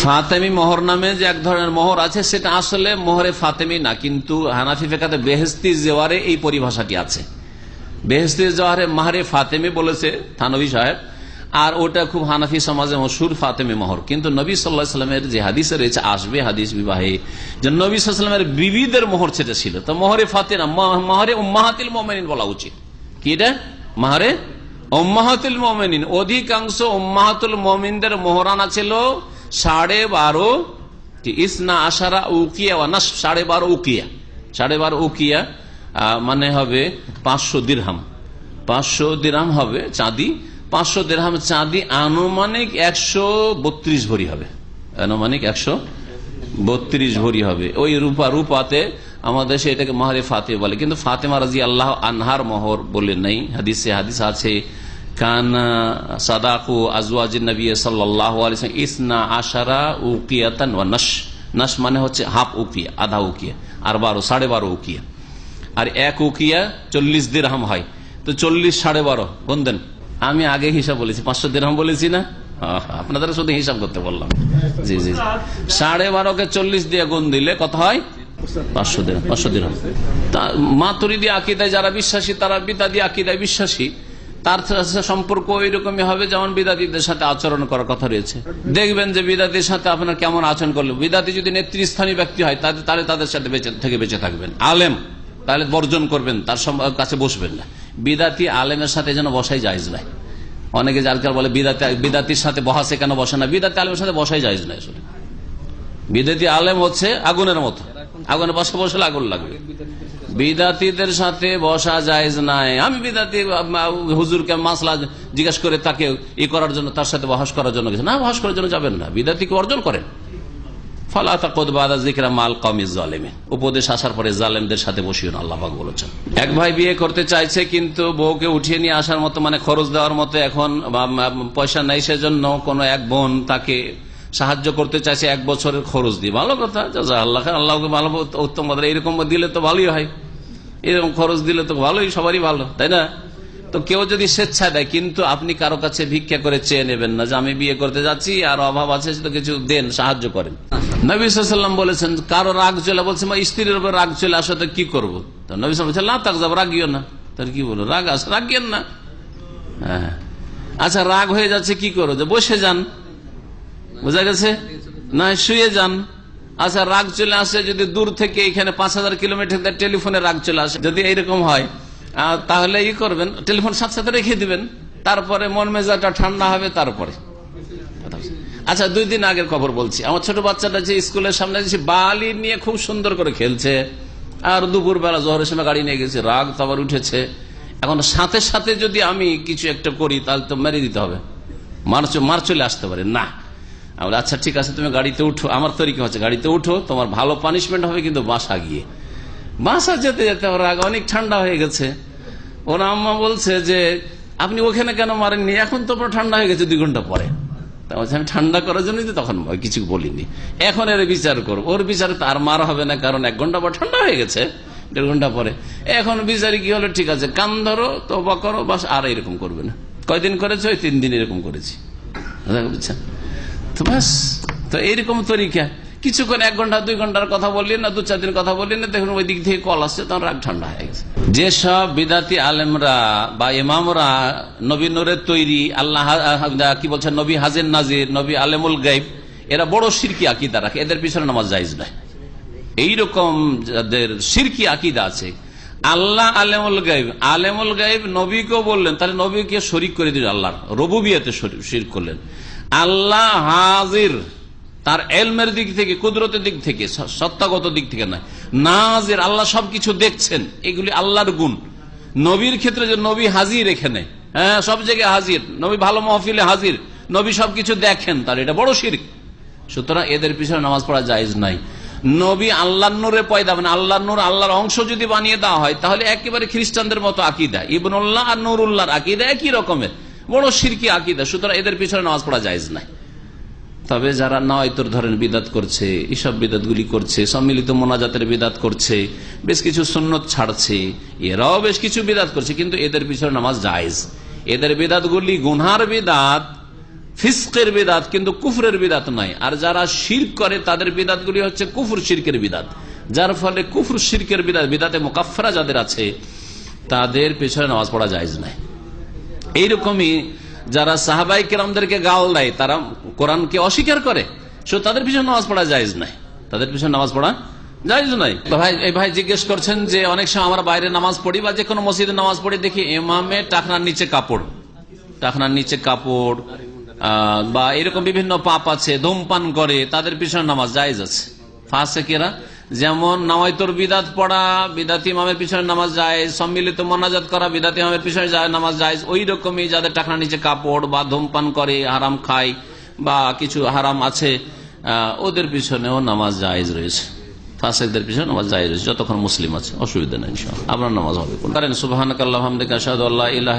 ফাতেমি মোহর নামে যে এক ধরনের মোহর আছে, সেটা আসলে মোহরে ফাতেমি না, কিন্তু হানাফি ফেকাতে বেহেস্তি জেওয়ারে এই পরিভাষাটি আছে। বেহেস্তি জওয়ারে মাহারে ফাতেমি বলেছে থানবী সাহেব, আর ওটা খুব হানাফি সমাজে মশুর ফাতেমি মোহর। কিন্তু নবী সাল্লাহ সাল্লামের যে হাদিসে রয়েছে, আসবে হাদিস বিবাহে, যে নবী সাল্লামের বিবিদের মোহর সেটা ছিল। তো মোহরে ফাতে না মহরে উম্মাহাতিল মোমেনিন বলা উচিত। কি এটা? মাহারে উম্মাহাতুল মোমেনিন। অধিকাংশ উম্মাহাতুল মোমিনদের মোহরানা ছিল সাড়ে বারো ইসনা আশারা উকিয়া না সাড়ে বারো উকিয়া। সাড়ে বারো উকিয়া মানে হবে পাঁচশো দিরহাম। পাঁচশো দিরহাম হবে চাঁদি। পাঁচশো দেড়হাম চাঁদি আনুমানিক একশো বত্রিশ ভরি হবে। আনুমানিক একশো বত্রিশ ভরি হবে। ওই রূপা, রূপাতে আমাদের দেশে এটাকে মহারে ফাতে বলে। কিন্তু ফাতেমা রাজি আল্লাহ আনহার মহর বলে নেই। হাদিসে হাদিস আছে। আশারা মানে হচ্ছে হাফ উকিয়া আধা উকিয়া আর বারো সাড়ে বারো উকিয়া আর এক উকিয়া চল্লিশ হয়। তো চল্লিশ সাড়ে বারো আমি আগে হিসাব বলেছি, পাঁচশো দিরহাম বলেছি না? আপনাদের শুধু হিসাব করতে বললাম। জি জি। সাড়ে বারোকে চল্লিশ দিয়ে গুণ দিলে কত হয়? পাঁচশো দিন পাঁচশো দিন মাতুরিদি আকিদায় যারা বিশ্বাসী, তারা বিদাদি আকিদায় বিশ্বাসী। তার সম্পর্ক ওইরকমই হবে, যেমন বিদাতিদের সাথে আচরণ করার কথা রয়েছে। দেখবেন যে বিদাতির সাথে আপনার কেমন আচরণ করল, বিদাতি যদি নেতৃস্থানীয় ব্যক্তি হয় তাহলে তাদের সাথে বেঁচে থেকে বেঁচে থাকবেন। আলেম, তাহলে বর্জন করবেন, তার কাছে বসবেন না। বিদাতি আলেমের সাথে যেন বসাই যাইজ নাই। অনেকে যারকার বলে, বিদাতি, বিদাতির সাথে বহাসে কেন বসে না? বিদাতি আলেমের সাথে বসাই যাইজ নাই আসলে। বিদাতি আলেম হচ্ছে আগুনের মতো। আগুনে বসে বসলে আগুন লাগবে। বিদাতিদের সাথে বসা জায়েজ নাই। আমি বিদাতি হুজুরকে মাসলা জিজ্ঞেস করে তাকে ই করার জন্য, তার সাথে বহাস করার জন্য না, বহাস করার জন্য যাবেন না। বিদাতিকে অর্জন করেন? উপদেশ আসার পরে জালেমদের সাথে বলেছেন। এক ভাই বিয়ে করতে চাইছে, কিন্তু বউকে উঠিয়ে নিয়ে আসার মতো মানে খরচ দেওয়ার মতো এখন পয়সা কোন এক বোন তাকে সাহায্য করতে চাইছে, এক বছরের খরচ দিয়ে। ভালো কথা আল্লাহ আল্লাহকে ভালো, উত্তম কথা। এরকম দিলে তো ভালোই হয়। এরকম খরচ দিলে তো ভালোই, সবারই ভালো, তাই না? তো কেউ যদি স্বেচ্ছা দেয়, কিন্তু আপনি কারও কাছে ভিক্ষা করে চেয়ে নেবেন না যে আমি বিয়ে করতে যাচ্ছি, আর অভাব আছে তো কিছু দেন, সাহায্য করেন। নবী সাল্লাম বলেছেন, কারও রাগ চলে, বলছে, মা, স্ত্রীর উপর রাগ চলে আসো তো কি করব? তো নবী সাল বলছে লাগ যাব রাগিও না। তার কি বলো রাগ আস রাগিয়েন না। হ্যাঁ। আচ্ছা রাগ হয়ে যাচ্ছে, কি করো যে বসে যান। বোঝা গেছে? না, শুয়ে যান। আচ্ছা রাগ চলে আসে যদি দূর থেকে এখানে পাঁচ হাজার কিলোমিটার টেলিফোনে রাগ চলে আসে, যদি এইরকম হয় তাহলে ই করবেন, টেলিফোন সাথে সাথে রেখে দিবেন, তারপরে মন মেজাটা ঠান্ডা হবে, তারপরে। আচ্ছা দুই দিন আগের খবর বলছি। আমার ছোট বাচ্চাটা যে স্কুলের সামনে যে বালি নিয়ে খুব সুন্দর করে খেলছে, আর দুপুর বেলা জহরের সময় গাড়ি নিয়ে গেছে, রাগ আবার উঠেছে। এখন সাথে সাথে যদি আমি কিছু একটা করি, তাহলে তো মেরে দিতে হবে। মার চলে আসতে পারে। না আমি আচ্ছা ঠিক আছে, তুমি গাড়িতে উঠো। আমার তরিকা হচ্ছে? গাড়িতে উঠো, তোমার ভালো পানিশমেন্ট হবে কিন্তু বাসা গিয়ে। বাসা যেতে যেতে ওর আগে অনেক ঠান্ডা হয়ে গেছে। ওর আম্মা বলছে যে, আপনি ওখানে কেন মারেননি? এখন তো ঠান্ডা হয়ে গেছে, দুই ঘণ্টা পরে। আমি ঠান্ডা করার জন্যই তো তখন কিছু বলিনি। এখন এর বিচার করব। ওর বিচারে তার মার হবে না, কারণ এক ঘণ্টা পর ঠান্ডা হয়ে গেছে, দেড় ঘণ্টা পরে। এখন বিচারে কি হলো? ঠিক আছে, কান ধরো তো করো, বাস, আর এরকম করবে না। কয়দিন করেছে? ওই তিন দিন এরকম করেছি। বুঝছেন তো এইরকম তরিকা। কিছুক্ষণ এক ঘণ্টা, দুই ঘণ্টার কথা বললেন না, দু চার দিন কথা বললেন না, দেখুন ওই দিক থেকে কল আসছে, তখন রাগ ঠান্ডা হয়ে গেছে। যেসব বিদাতি আলেমরা বা ইমামরা নবী নূরের তৈরি, আল্লাহ কি বলছেন, নবী হাজির নাজির, নবী আলেমুল গাইব এরা বড় সিরকি আকিদা রাখে, এদের পিছনে নামাজ জায়জ নয়। এইরকম যাদের সিরকি আকিদা আছে, আল্লাহ আলেমুল গাইব আলেমুল গাইব নবীকেও বললেন, তাহলে নবীকে শরিক করে দিলেন আল্লাহর, রবুবিয়াতে শির করলেন। আল্লাহ হাজির। তার এলমের দিক থেকে, কুদরতের দিক থেকে সত্তাগত দিক থেকে নয়। নাজির, আল্লাহ সবকিছু দেখছেন। এগুলি আল্লাহর গুণ। নবীর ক্ষেত্রে যে নবী হাজির এখানে হ্যাঁ সব জায়গায় হাজির। নবী ভালো মহফিলে হাজির। নবী সবকিছু দেখেন, তার এটা বড় শির্ক। সুতরাং এদের পিছনে নামাজ পড়া জায়েজ নাই নবী আল্লাহ নূরে পয়দা মানে আল্লাহ নূর, আল্লাহর অংশ যদি বানিয়ে দেওয়া হয়, তাহলে একেবারে খ্রিস্টানদের মতো আকিদা। ইবনুল্লাহ আর নুরুল্লাহর আকিদা একই রকমের। বড় সিরকি আকিদা, সুতরাং এদের পিছনে নামাজ পড়া জায়েজ নাই। তবে যারা নয় তোর ধরেন বিদাত করছে এইসব বিদাত গুলি করছে, সম্মিলিত মোনাজাতের বিদাত করছে, বেশ কিছু সুন্নত ছাড়ছে, এরাও বেশ কিছু বিদাত করছে, কিন্তু এদের পিছনে নামাজ জায়েজ। এদের বিদাত গুলি গুনহার বিদাত, ফিসকের বিদাত, কিন্তু কুফরের বিদাত নয় আর যারা শির করে, তাদের বিদাতগুলি হচ্ছে কুফর শিরকের বিদাত। যার ফলে কুফর শিরকের বিদাত, বিদাতে মোকাফরা যাদের আছে, তাদের পেছনে নামাজ পড়া যায় নাই। এইরকমই যারা সাহাবাই কেরামদেরকে গাল দেয়, তারা কোরআনকে অস্বীকার করে। সো তাদের পিছনে নামাজ পড়া যায় নাই তাদের পিছনে নামাজ পড়া জায়জ নাই ভাই, এই ভাই জিজ্ঞেস করছেন যে অনেক সময় আমরা বাইরে নামাজ পড়ি বা যে কোনো মসজিদে নামাজ পড়ি, দেখি এমামে টাকনার নিচে কাপড়। টাকনার নিচে কাপড় বা এরকম বিভিন্ন পাপ আছে, ধূমপান করে, তাদের পিছনে নামাজ জায়েজ আছে। ফাঁসে কেরা যেমন নামাইতর বিদাত পড়া, বিদাতি ইমামের পিছনে নামাজ যায় সম্মিলিত মনাজাত করা, বিদাতি ইমামের পিছনে যায় নামাজ যায় ওই রকমই যাদের টাকনার নিচে কাপড় বা ধূমপান করে, হারাম খায় বা কিছু হারাম আছে ওদের পিছনেও নামাজ জায়েজ রয়েছে। পিছনে জায়েজ রয়েছে। যতক্ষণ মুসলিম আছে, অসুবিধা নেই আপনার নামাজ হবে করেন ইলাহা